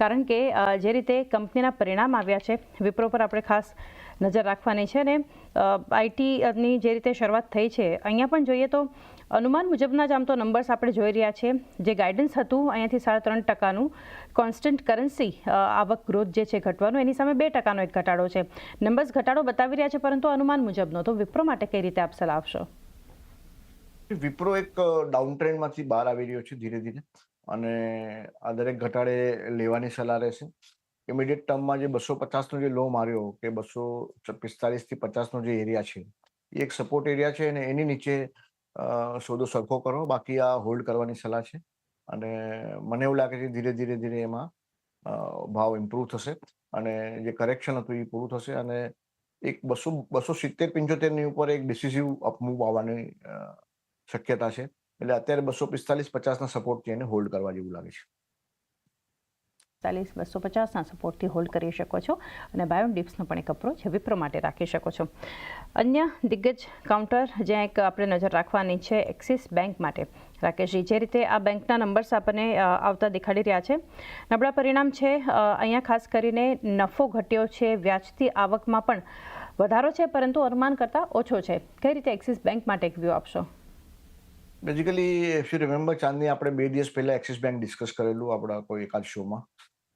કારણ કે જે રીતે કંપનીના પરિણામ આવ્યા છે, વિપ્રો પર આપણે ખાસ નજર રાખવાની છે અને આઈટીની જે રીતે શરૂઆત થઈ છે, અહીંયા પણ જોઈએ તો અનુમાન મુજબના જ આમ તો નંબર્સ આપણે જોઈ રહ્યા છે. જે ગાઈડન્સ હતું, અહીંયાથી સાડા ત્રણ ટકાનું કોન્સ્ટન્ટ કરન્સી આવક ગ્રોથ જે છે ઘટવાનું, એની સામે બે ટકાનો એક ઘટાડો છે. નંબર્સ ઘટાડો બતાવી રહ્યા છે, પરંતુ અનુમાન મુજબનો. તો વિપ્રો માટે કઈ રીતે આપ સલાહ આપશો? વિપ્રો એક ડાઉન ટ્રેન્ડમાંથી બહાર આવી રહ્યો છે ધીરે ધીરે. અને આ દરેક ઘટાડે લેવાની સલાહ રહેશે. ઇમિડિયેટ ટર્મમાં જે બસો પચાસનો જે લો માર્યો કે બસો પિસ્તાલીસથી પચાસનો જે એરિયા છે, એ એક સપોર્ટ એરિયા છે અને એની નીચે સોદો સરખો કરો. બાકી આ હોલ્ડ કરવાની સલાહ છે. અને મને એવું લાગે છે ધીરે ધીરે ધીરે એમાં ભાવ ઇમ્પ્રુવ થશે અને જે કરેક્શન હતું એ પૂરું થશે અને એક બસો બસો સિત્તેર પંચોતેરની ઉપર એક ડિસિસિવ અપમૂવ આવવાની શક્યતા છે. એટલે અત્યારે બસો પિસ્તાલીસ પચાસના સપોર્ટથી એને હોલ્ડ કરવા જેવું લાગે છે. ચાલીસ, બસો પચાસના સપોર્ટથી હોલ્ડ કરી શકો છો અને બાયોન ડિપ્સનો પણ એક અપ્રોચ વિપ્રો માટે રાખી શકો છો. અન્ય દિગ્ગજ કાઉન્ટર જ્યાં એક આપણે નજર રાખવાની છે એક્સિસ બેંક માટે. રાકેશજી, જે રીતે આ બેંકના નંબર્સ આપણને આવતા દેખાડી રહ્યા છે, નબળા પરિણામ છે અહીંયા ખાસ કરીને નફો ઘટ્યો છે, વ્યાજથી આવકમાં પણ વધારો છે, પરંતુ અનુમાન કરતાં ઓછો છે. કઈ રીતે એક્સિસ બેંક માટે એક વ્યૂ આપશો? Basically if you remember Chandni આપણે બે દિવસ પહેલા એક્સિસ બેંક ડિસ્કસ કરેલું આપણા કોઈ એકાદ શોમાં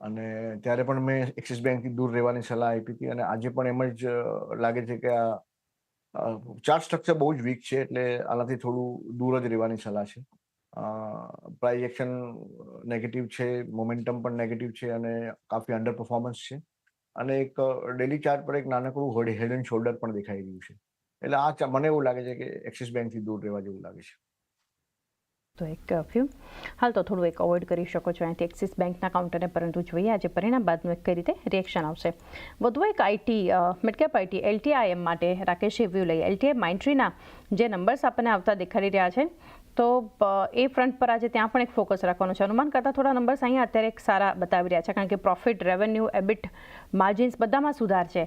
અને ત્યારે પણ મેં એક્સિસ બેંકથી દૂર રહેવાની સલાહ આપી હતી અને આજે પણ એમ જ લાગે છે કે આ ચાર્ટ સ્ટ્રક્ચર બહુ જ વીક છે એટલે આનાથી થોડું દૂર જ રહેવાની સલાહ છે. પ્રાઇઝ એક્શન નેગેટિવ છે મોમેન્ટમ પણ નેગેટિવ છે અને કાફી અંડર પરફોર્મન્સ છે. અને એક ડેલી ચાર્ટ પર એક નાનકડું હેડ એન્ડ શોલ્ડર પણ દેખાઈ રહ્યું છે. એટલે આ મને એવું લાગે છે કે એક્સિસ બેંકથી દૂર રહેવા જેવું લાગે છે. તો એક વ્યૂ હાલ તો થોડું એક અવોઇડ કરી શકો છો અહીંથી એક્સિસ બેંકના કાઉન્ટરને પરંતુ જોઈએ આજે પરિણામ બાદનું એક કઈ રીતે રિએક્શન આવશે. વધુ એક આઈટી મિડકેપ આઈટી એલટીઆઈએમ માટે રાકેશે વ્યૂ લઈ. એલટીઆઈ માઇન્ટ્રીના જે નંબર્સ આપણને આવતા દેખાડી રહ્યા છે, તો એ ફ્રન્ટ પર આજે ત્યાં પણ એક ફોકસ રાખવાનું છે. અનુમાન કરતાં થોડા નંબર્સ અહીંયા અત્યારે એક સારા બતાવી રહ્યા છે, કારણ કે પ્રોફિટ રેવન્યુ એબિટ માર્જિન્સ બધામાં સુધાર છે.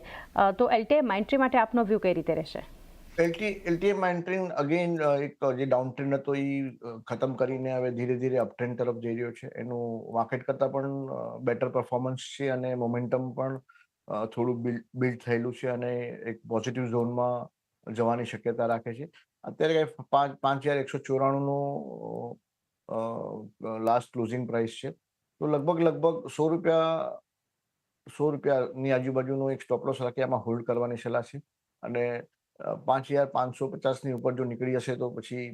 તો એલટીઆઈ માઇન્ટ્રી માટે આપનો વ્યૂ કઈ રીતે રહેશે? એલટી, એલટીએમ એન્ટ્રીન અગેન એક જે ડાઉન ટ્રેન્ડ હતો એ ખતમ કરીને હવે ધીરે ધીરે અપ ટ્રેન્ડ તરફ જઈ રહ્યો છે. એનું માર્કેટ કરતાં પણ બેટર પરફોર્મન્સ છે અને મોમેન્ટમ પણ થોડું બિલ્ડ થયેલું છે અને એક પોઝિટિવ ઝોનમાં જવાની શક્યતા રાખે છે. અત્યારે કંઈ પાંચ પાંચ હજાર એકસો ચોરાણુંનું લાસ્ટ ક્લોઝિંગ પ્રાઇસ છે. તો લગભગ લગભગ સો રૂપિયા, સો રૂપિયાની આજુબાજુનો એક સ્ટોપલોસ રાખી આમાં હોલ્ડ કરવાની સલાહ છે. અને પાંચ હજાર પાંચસો પચાસની ઉપર જો નીકળી જશે તો પછી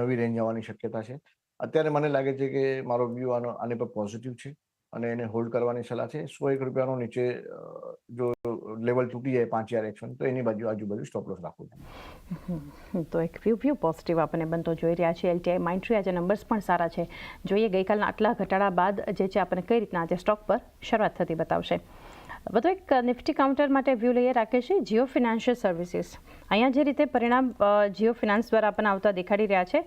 નવી રેન્જ આવવાની શક્યતા છે. અત્યારે મને લાગે છે કે મારો વ્યૂ આનો આને પર પોઝિટિવ છે અને એને હોલ્ડ કરવાની સલાહ છે. સો એક રૂપિયાનો નીચે જો લેવલ તૂટી જાય પાંચ હજાર એકસો તો એની બાજુ આજુબાજુ સ્ટોપ લોસ રાખવું જોઈએ. તો એક વ્યૂ વ્યૂ પોઝિટિવ આપણને બનતો જોઈ રહ્યા છે. એલટીઆઈ માઇન્ટ્રી આજે નંબર્સ પણ સારા છે. જોઈએ ગઈકાલના આટલા ઘટાડા બાદ જે છે, આપણને કઈ રીતના આજે સ્ટોક પર શરૂઆત થતી બતાવશે. વધુ એક નિફ્ટી કાઉન્ટર માટે વ્યૂ લઈએ રાકેશજી જીઓ ફિનાન્શિયલ સર્વિસીસ. અહીંયા જે રીતે પરિણામ જીઓ ફિનાન્સ દ્વારા આપણને આવતા દેખાડી રહ્યા છે,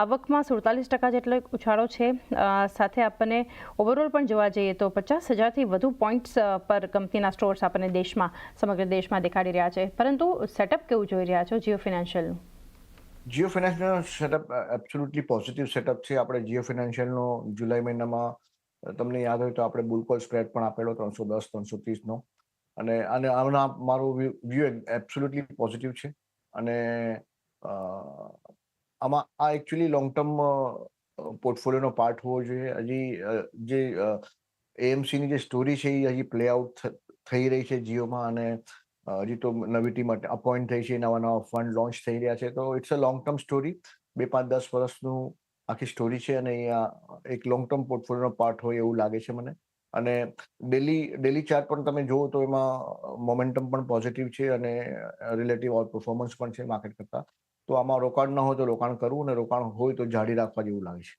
આવકમાં સુડતાલીસ ટકા જેટલો ઉછાળો છે. સાથે આપણને ઓવરઓલ પણ જોવા જઈએ તો પચાસ હજારથી વધુ પોઈન્ટ્સ પર કંપનીના સ્ટોર્સ આપણને દેશમાં, સમગ્ર દેશમાં દેખાડી રહ્યા છે. પરંતુ સેટઅપ કેવું જોઈ રહ્યા છો જીઓ ફિનાન્શિયલનું જીઓ ફિનાન્શિયલનો સેટઅપ એબ્સોલ્યુટલી પોઝિટિવ સેટઅપ છે. આપણે જીઓ ફિનાન્શિયલનો જુલાઈ મહિનામાં તમને યાદ હોય તો આપણે બુલકોલ સ્પ્રેડ પણ આપેલો ત્રણસો દસ, ત્રણસો ત્રીસનો અને અને આના મારો વ્યૂ એબ્સોલ્યુટલી પોઝિટિવ છે. અને આમાં, આ એકચ્યુઅલી લોંગ ટર્મ પોર્ટફોલિયોનો પાર્ટ હોવો જોઈએ. હજી જે એએમસીની જે સ્ટોરી છે એ હજી પ્લે આઉટ થઈ રહી છે જીઓમાં અને હજી તો નવી ટીમ અપોઇન્ટ થઈ છે, નવા નવા ફંડ લોન્ચ થઈ રહ્યા છે. તો it's a long term story બે, પાંચ, દસ વર્ષનું આખી સ્ટોરી છે અને અહીંયા એક લોંગ ટર્મ પોર્ટફોલિયોનો પાર્ટ હોય એવું લાગે છે મને. અને ડેલી ડેલી ચાર્ટ પણ તમે જુઓ તો એમાં મોમેન્ટમ પણ પોઝિટિવ છે અને રિલેટિવ ઓર પરફોર્મન્સ પણ છે માર્કેટ કરતાં. તો આમાં રોકાણ ન હોય તો રોકાણ કરવું અને રોકાણ હોય તો જાળી રાખવા જેવું લાગે છે.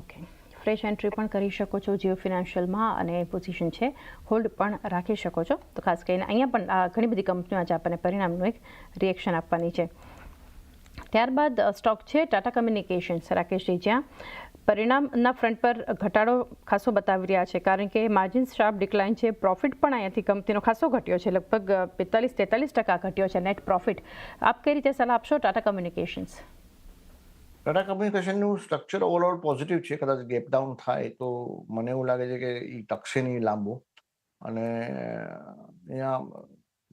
ઓકે ફ્રેશ એન્ટ્રી પણ કરી શકો છો જીઓ ફિનાન્શિયલમાં અને પોઝિશન છે. હોલ્ડ પણ રાખી શકો છો. તો ખાસ કરીને અહીંયા પણ ઘણી બધી કંપનીઓ આજે આપણને પરિણામનું એક રિએક્શન આપવાની છે. ત્યારબાદ સ્ટોક છે ટાટા કમ્યુનિકેશન્સ. રાકેશજી જ્યાં પરિણામના ફ્રન્ટ પર ઘટાડો ખાસો બતાવી રહ્યા છે, કારણ કે માર્જિન શાર્પ ડિક્લાઇન છે પ્રોફિટ પણ અહીંયાથી કંપનીનો ખાસો ઘટ્યો છે, લગભગ પિસ્તાલીસ, તેતાલીસ ટકા ઘટ્યો છે નેટ પ્રોફિટ આપ કઈ રીતે સલાહ આપશો ટાટા કમ્યુનિકેશન્સ? ટાટા કમ્યુનિકેશનનું સ્ટ્રક્ચર ઓવરઓલ પોઝિટિવ છે, કદાચ ગેપ ડાઉન થાય તો મને એવું લાગે છે કે એ ટકશે નહીં લાંબો. અને અહીંયા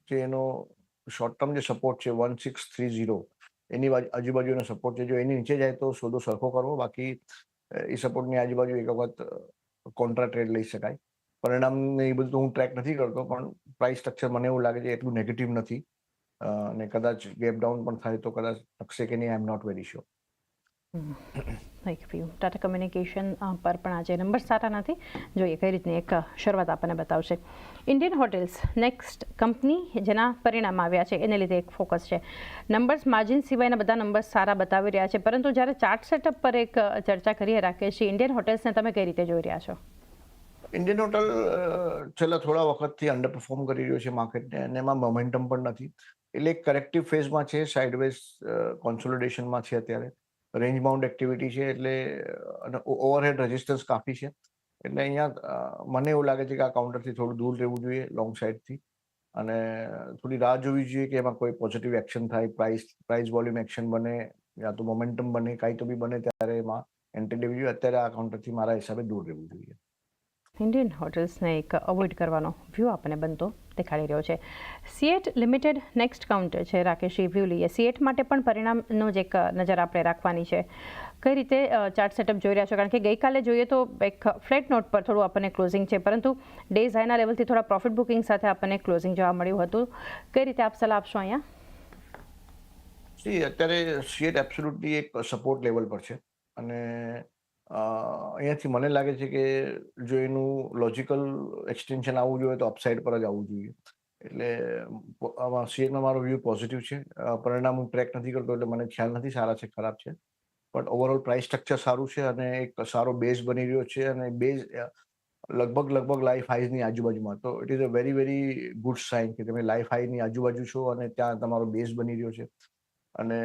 જે એનો શોર્ટ ટર્મ જે સપોર્ટ છે વન સિક્સ થ્રી ઝીરો એની બાજુ, આજુબાજુનો સપોર્ટ છે. જો એની નીચે જાય તો સોદો સરખો કરવો. બાકી એ સપોર્ટની આજુબાજુ એક વખત કોન્ટ્રા ટ્રેડ લઈ શકાય. પરિણામ ને એ બધું તો હું ટ્રેક નથી કરતો, પણ પ્રાઇસ સ્ટ્રક્ચર મને એવું લાગે છે એટલું નેગેટિવ નથી. અને કદાચ ગેપ ડાઉન પણ થાય તો કદાચ ટકશે કે નહીં I am not very sure એક વ્યૂ ટાટા કમ્યુનિકેશન પર પણ આજે નંબર સારા નથી. જોઈએ કઈ રીતની એક શરૂઆત આપણને બતાવશે. ઇન્ડિયન હોટેલ્સ નેક્સ્ટ કંપની જેના પરિણામ આવ્યા છે, એને લીધે એક ફોકસ છે. નંબર્સ માર્જિન સિવાયના બધા નંબર્સ સારા બતાવી રહ્યા છે, પરંતુ જ્યારે ચાર્ટ સેટઅપ પર એક ચર્ચા કરીએ રાકેશ ઇન્ડિયન હોટેલ્સને તમે કઈ રીતે જોઈ રહ્યા છો? ઇન્ડિયન હોટલ છેલ્લા થોડા વખતથી અંડર પરફોર્મ કરી રહ્યો છે માર્કેટને અને એમાં મોમેન્ટમ પણ નથી. એટલે કરેક્ટિવ ફેઝમાં છે સાઇડવેઝ કોન્સોલિડેશનમાં છે અત્યારે. રેન્જ બાઉન્ડ એક્ટિવિટી છે એટલે ઓવરહેડ રેઝિસ્ટન્સ કાફી છે. એટલે અહીંયા મને એવું લાગે છે કે આ કાઉન્ટરથી થોડું દૂર રહેવું જોઈએ લોંગ સાઈડથી અને થોડી રાહ જોવી જોઈએ કે એમાં કોઈ પોઝિટિવ એક્શન થાય પ્રાઇસ પ્રાઇસ વોલ્યુમ એક્શન બને, યા તો મોમેન્ટમ બને, કાંઈ તો બી બને ત્યારે એમાં એન્ટ્રી લેવી જોઈએ. અત્યારે આ કાઉન્ટરથી મારા હિસાબે દૂર રહેવું જોઈએ. ઇન્ડિયન હોટલ્સને એક અવોઇડ કરવાનો વ્યૂ આપણને બનતો દેખાડી રહ્યો છે. સીએટ લિમિટેડ નેક્સ્ટ કાઉન્ટર છે રાકેશ વ્યૂ લઈએ. સીએટ માટે પણ પરિણામનો જ એક નજર આપણે રાખવાની છે. કઈ રીતે ચાર્ટ સેટઅપ જોઈ રહ્યા છો? કારણ કે ગઈકાલે જોઈએ તો એક ફ્લેટ નોટ પર થોડું આપણને ક્લોઝિંગ છે. પરંતુ ડેઝ હાઈના લેવલથી થોડા પ્રોફિટ બુકિંગ સાથે આપણને ક્લોઝિંગ જોવા મળ્યું હતું. કઈ રીતે આપ સલાહ આપશો અહીંયા? અત્યારે સીએટ એબ્સોલ્યુટલી એક સપોર્ટ લેવલ પર છે. અને અહીંયાથી મને લાગે છે કે જો એનું લોજિકલ એક્સટેન્શન આવવું જોઈએ તો અપસાઇડ પર જ આવવું જોઈએ. એટલે, આમાં સીએટમાં મારો વ્યૂ પોઝિટિવ છે? પરિણામ હું ટ્રેક નથી કરતો એટલે મને ખ્યાલ નથી, સારા છે, ખરાબ છે. બટ ઓવરઓલ પ્રાઇસ સ્ટ્રક્ચર સારું છે અને એક સારો બેઝ બની રહ્યો છે અને બેઝ લગભગ લગભગ લાઈફ હાઈની આજુબાજુમાં. તો it is a very very good sign કે તમે લાઈફ હાઈની આજુબાજુ છો અને ત્યાં તમારો બેઝ બની રહ્યો છે. અને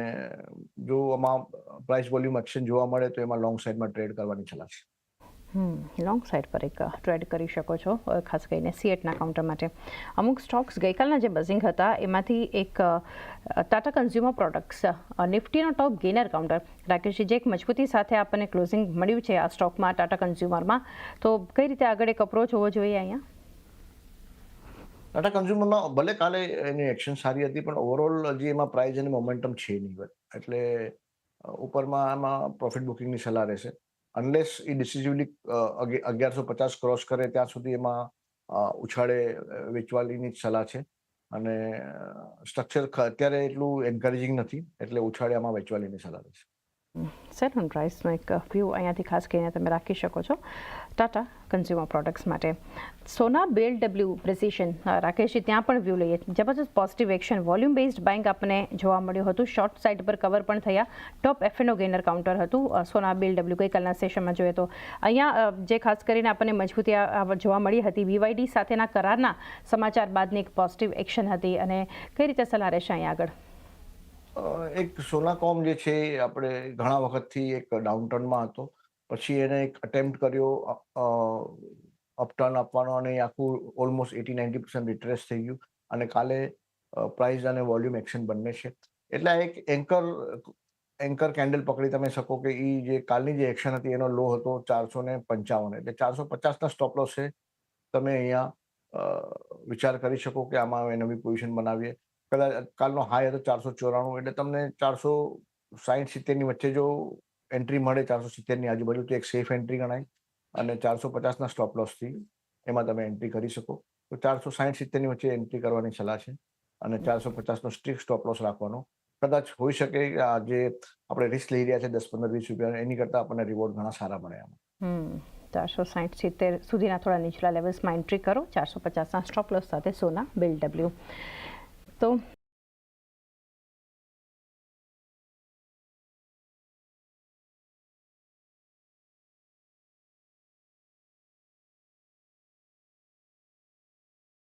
જો આમાં પ્રાઇસ વોલ્યુમ એક્શન જોવા મળે તો એમાં લોંગ સાઈડમાં ટ્રેડ કરવાની સલાહ છે લોંગ સાઈડ પર એક ટ્રેડ કરી શકો છો ખાસ કરીને સીએટના કાઉન્ટર માટે. અમુક સ્ટોક્સ ગઈકાલના જે બઝિંગ હતા, એમાંથી એક ટાટા કન્ઝ્યુમર પ્રોડક્ટ્સ નિફ્ટીનો ટોપ ગેનર કાઉન્ટર રાકેશજી, જે એક મજબૂતી સાથે આપણને ક્લોઝિંગ મળ્યું છે આ સ્ટોકમાં ટાટા કન્ઝ્યુમરમાં તો કઈ રીતે આગળ એક અપ્રોચ હોવો જોઈએ અહીંયા? ટાટા કન્ઝ્યુમરમાં ભલે કાલે એની એક્શન સારી હતી, પણ ઓવરઓલ હજી એમાં પ્રાઇઝ અને મોમેન્ટમ છે નહીં. એટલે ઉપરમાં આમાં પ્રોફિટ બુકિંગની સલાહ રહેશે. અનલેસ એ ડિસિઝિવલી અગિયારસો પચાસ ક્રોસ કરે, ત્યાં સુધી એમાં ઉછાળે વેચવાલીની જ સલાહ છે. અને સ્ટ્રક્ચર અત્યારે એટલું એન્કરેજિંગ નથી. એટલે ઉછાળે આમાં વેચવાલીની સલાહ રહેશે. સેટ ઓન પ્રાઇસનો એક વ્યૂ અહીંયાથી ખાસ કરીને તમે રાખી શકો છો. ટાટા કન્ઝ્યુમર પ્રોડક્ટ્સ માટે. સોના બેલ ડબલ્યુ પ્રેસિશન રાકેશજી ત્યાં પણ વ્યૂ લઈએ. જબરજસ્ત positive action volume based bank આપણને જોવા મળ્યું હતું. શોર્ટ સાઇડ પર કવર પણ થયા. ટોપ એફએનઓ ગેનર કાઉન્ટર હતું. સોના બેલ ડબલ્યુ ગઈકાલના સેશનમાં જોઈએ તો. અહીંયા જે ખાસ કરીને આપણને મજબૂતી જોવા મળી હતી વીવાયડી સાથેના કરારના સમાચાર બાદની એક પોઝિટિવ એક્શન હતી અને કઈ રીતે સલાહ રહેશે અહીંયા આગળ? એક સોનાકોમ જે છે એ આપણે ઘણા વખતથી એક ડાઉનટર્નમાં હતો. પછી એને એક અટેમ્પ્ટ કર્યો અપટર્ન આપવાનો અને આખું almost eighty ninety percent retrace થઈ ગયું અને કાલે પ્રાઇસ અને વોલ્યુમ એક્શન બંને છે. એટલે એક એન્કર એન્કર કેન્ડલ પકડી તમે શકો કે એ જે કાલની જે એક્શન હતી એનો લો હતો ચારસો ને પંચાવન. એટલે ચારસો પચાસના સ્ટોપ લોસ છે. તમે અહીંયા વિચાર કરી શકો કે આમાં હવે નવી પોઝિશન બનાવીએ. કદાચ કાલનો હાઈ હતો ચારસો ચોરાણું, એટલે તમને ચારસો સાહીઠ સિત્તેરની વચ્ચે જો એન્ટ્રી મળે, ચારસો સિત્તેરની આજુબાજુ, તો એક સેફ એન્ટ્રી ગણાય અને ચારસો પચાસના સ્ટોપ લોસથી એમાં તમે એન્ટ્રી કરી શકો. તો ચારસો સાહીઠ સિત્તેરની વચ્ચે એન્ટ્રી કરવાની સલાહ છે અને ચારસો પચાસનો સ્ટ્રિક્ટ સ્ટોપ લોસ રાખવાનો. કદાચ હોઈ શકે જે આપણે રિસ્ક લઈ રહ્યા છે દસ પંદર વીસ રૂપિયા, એની કરતાં આપણને રિવોર્ડ ઘણા સારા મળે આમાં ચારસો સાઠ સિત્તેર સુધીના થોડા નીચલા લેવલ્સમાં એન્ટ્રી કરો, ચારસો પચાસના સ્ટોપ લોસ સાથે સોના બિલ ડબલ્યુ તો